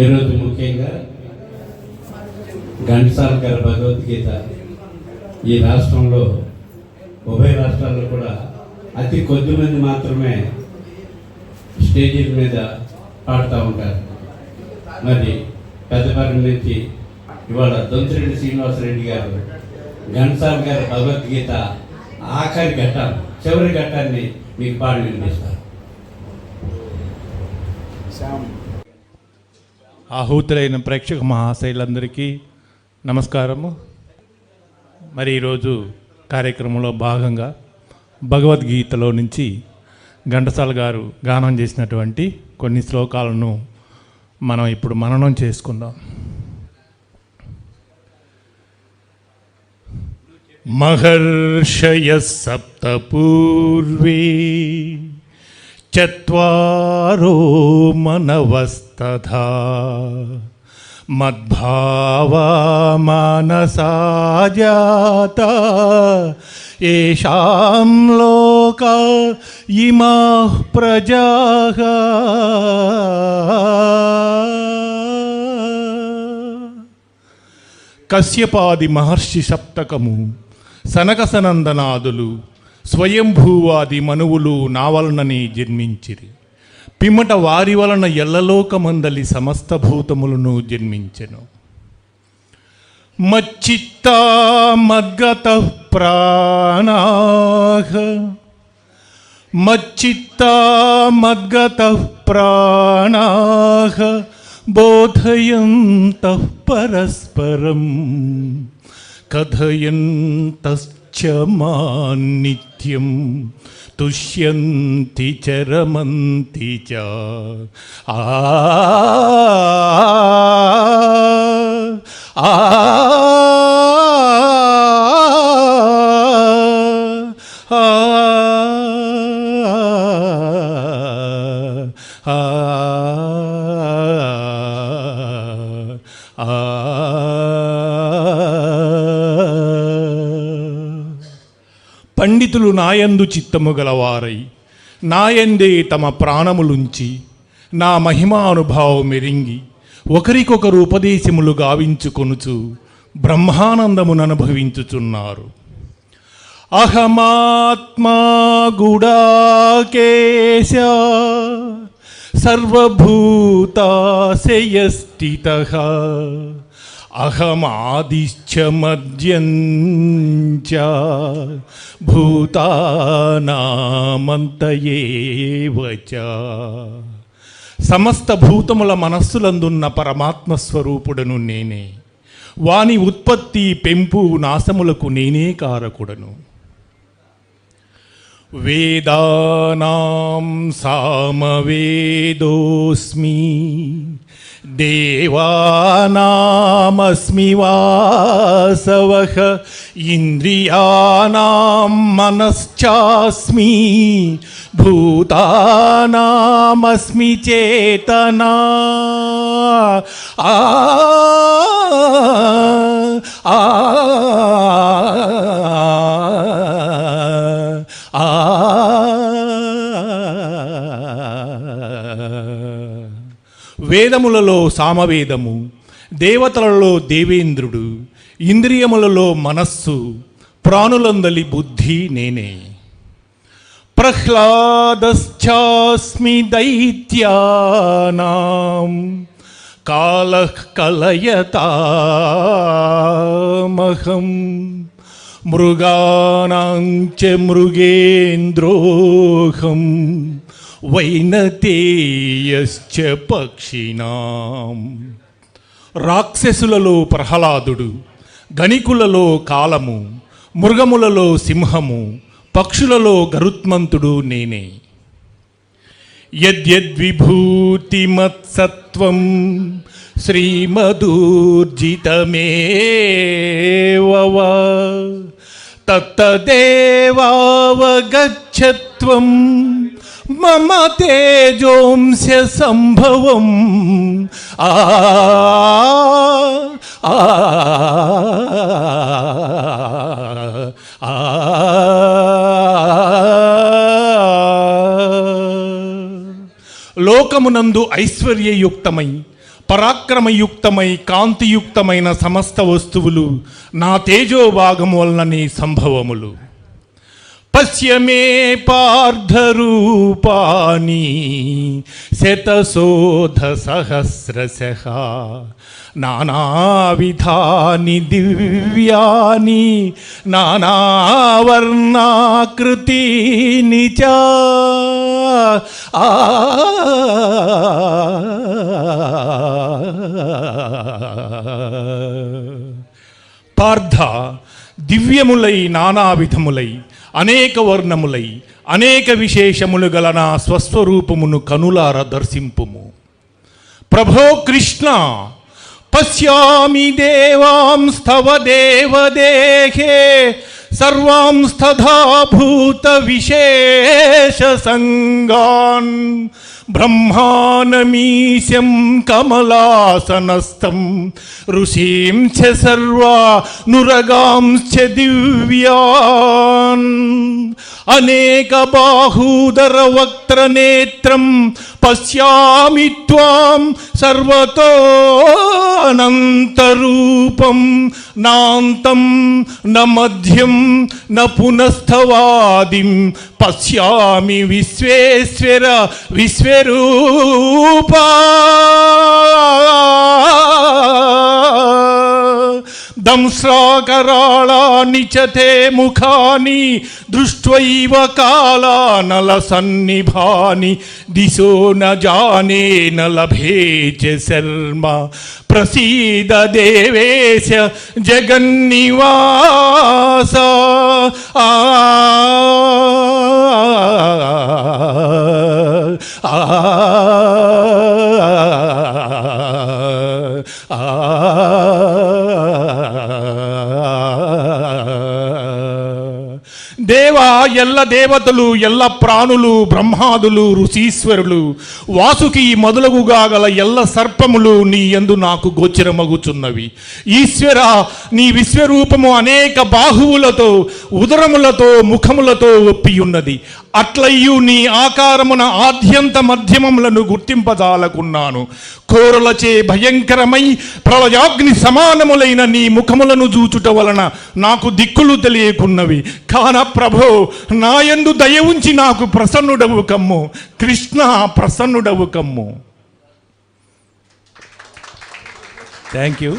ఈరోజు ముఖ్యంగా ఘంటసాల గారి భగవద్గీత ఈ రాష్ట్రంలో ఉభయ రాష్ట్రాల్లో కూడా అతి కొద్ది మంది మాత్రమే స్టేజీల మీద పాడుతూ ఉంటారు. మరి పెద్దపల్లి నుంచి ఇవాళ దొంతిరెడ్డి శ్రీనివాసరెడ్డి గారు ఘంటసాల గారి భగవద్గీత ఆఖరి ఘట్టం చివరి ఘట్టాన్ని మీకు పాడి వినిపిస్తారు. ఆహూతులైన ప్రేక్షక మహాశైలందరికీ నమస్కారము. మరి ఈరోజు కార్యక్రమంలో భాగంగా భగవద్గీతలో నుంచి ఘంటసాల గారు గానం చేసినటువంటి కొన్ని శ్లోకాలను మనం ఇప్పుడు మననం చేసుకుందాం. మహర్షయ సప్తపూర్వే చరో మనవస్తథా మద్భావా మానసా జాత ఏషాం లోక ఇమా ప్రజా కశ్యపాది మహర్షి సప్తకము సనకసనందనాదులు స్వయంభూవాది మనువులు నా వలనని జన్మించిరి. పిమ్మట వారి వలన ఎల్లలోకమందలి సమస్త భూతములను జన్మించెను. మచ్చిత్త మద్గత ప్రాణాహ మచ్చిత్త మద్గత ప్రాణాహ బోధయంతః పరస్పరం. కథయంతశ్చ మాన్నిత్యం తుష్యంతి చరమంతి చ ఆ ఆ పండితులు నాయందు చిత్తము గలవారై. నాయందే తమ ప్రాణములుంచి నా మహిమానుభావం మెరింగి ఒకరికొకరు ఉపదేశములు గావించుకొనుచు బ్రహ్మానందమును అనుభవించుచున్నారు. అహమాత్మా గుడాకేశ సర్వభూతాశయస్థిత. అహమాదిశ్చ మద్యం భూతానామంతయేవచ. సమస్త భూతముల మనస్సులందున్న పరమాత్మ స్వరూపుడను నేనే. వాని ఉత్పత్తి పెంపు నాశములకు నేనే కారకుడను. వేదానాం సామవేదోస్మి దేవానామస్మి వాసవః ఇంద్రియాణం మనశ్చాస్మి భూతానామస్మి చేతనా ఆ ఆ ఆ. వేదములలో సామవేదము దేవతలలో దేవేంద్రుడు ఇంద్రియములలో మనస్సు ప్రాణులందలి బుద్ధి నేనే. ప్రహ్లాదశ్చాస్మి దైత్యానాం కాల కలయతామహం. మృగాణాం చ మృగేంద్రోహం వైనతేయశ్చ పక్షిణాం రాక్షసులలో ప్రహ్లాదుడు గణికులలో కాలము మృగములలో సింహము పక్షులలో గరుత్మంతుడు నేనే యద్యద్విభూతిమత్సత్వం శ్రీమదూర్జితమేవ తత్తదేవావగచ్చత్వం మమ తేజోంస్య సంభవం ఆ ఆ లోకమునందు ఐశ్వర్యయుక్తమై పరాక్రమయుక్తమై కాంతియుక్తమైన సమస్త వస్తువులు నా తేజోభాగము వలనని సంభవములు. పశ్యమే పార్థరూపాని శతశోధ సహస్రశ. నానావిధాని దివ్యాని నానావర్ణాకృతీని చ. ఆ. పార్థ దివ్యములై నానావిధములై అనేక వర్ణములై అనేక విశేషములు గల నా స్వస్వరూపమును కనులార దర్శింపుము. ప్రభో కృష్ణ पश्यामि देवांस्तव देवदेहे सर्वांस्तथा भूतविशेषसङ्गान् ब्रह्मानमीशं कमलासनस्तं ऋषींश्च सर्वानुरगांश्च दिव्यान्। अनेकबाहूदरवक्त्रनेत्रं పశ్యామి త్వాం సర్వతో అనంతరూపం నాంతం న మధ్యం న పునస్థవాదిం. పశ్యామి విశ్వేశ్వర విశ్వరూపా. दंश्रकते मुखा दृष्ट काला न कालानलसन्निभानि, दिशो न जाने न लभे च शर्मा। प्रसीद देवेश जगन्निवास। आ దేవ ఎల్ల దేవతలు ఎల్ల ప్రాణులు బ్రహ్మాదులు ఋషీశ్వరులు వాసుకి మొదలగుగా గల ఎల్ల సర్పములు నీ యందు నాకు గోచరమగుచున్నవి. ఈశ్వర నీ విశ్వరూపము అనేక బాహువులతో ఉదరములతో ముఖములతో ఒప్పియున్నది. అట్లయ్యు నీ ఆకారమున ఆద్యంత మధ్యమములను గుర్తింపజాలకున్నాను. కోరలచే భయంకరమై ప్రళయాగ్ని సమానములైన నీ ముఖములను చూచుట వలన నాకు దిక్కులు తెలియకున్నవి. కాన ప్రభో నాయందు దయ ఉంచి నాకు ప్రసన్నుడవు కమ్ము. కృష్ణ ప్రసన్నుడవు కమ్ము. Thank you